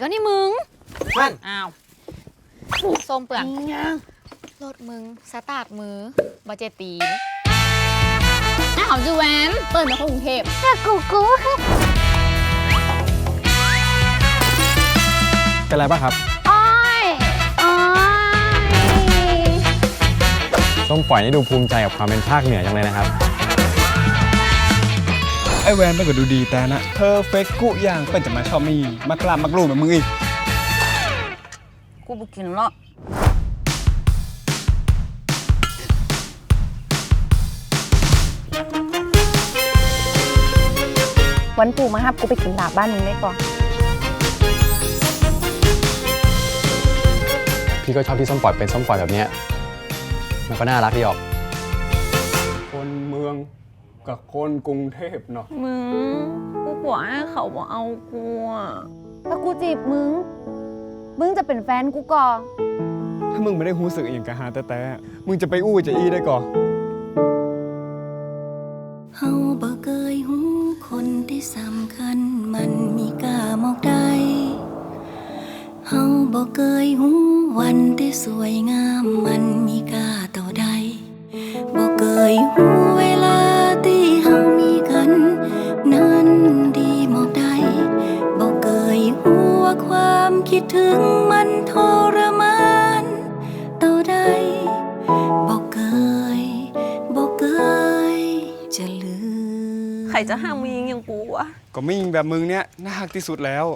ก็นี่มึงมันอ้าวส้มเปลือกรถมึง สตาร์ทมือบ่เจตีนอ้าวจูแวนเปิดมาคนกรุงเทพกูกูเป็นไรบ้างครับอ้อยอ้อยส้มปล่อยนี่ดูภูมิใจกับความเป็นภาคเหนือจังเลยนะครับไอแวนมันก็ดูดีแต่นะเพอร์เฟกกุอย่างเป็นจะมาชอบมีมากลามมากลูแบบมึงอีก กูบุกินละวันปู่มาฮับกูไปกินลาบบ้านมึงได้ก่อน พี่ก็ชอบที่ส้มปล่อยเป็นส้มปล่อยแบบเนี้ยมันก็น่ารักดีออก คนเมือง กับคนกรุงเทพเนาะมึงกูกลัวให้เขาบอกเอากูอะถ้ากูจีบมึง มึงจะเป็นแฟนกูก่อนถ้ามึงไม่ได้รู้สึกอย่างกะหาแต่แต่มึงจะไปอู้จะอี้ได้ก่อนเฮาบ่เคยหูคนที่สำคัญมันมีกล้ามอกได้เฮาบ่เคยหูวันที่สวยงามมันมีกล้าต่อใดบ่เคยหู ความคิดถึงมันทรมานต่อใดบ่เคยบ่เคยจะลืม ใครจะห้ามมึงอย่างกูวะ ก็มิ่งแบบมึงเนี้ยน่าฮักที่สุดแล้ว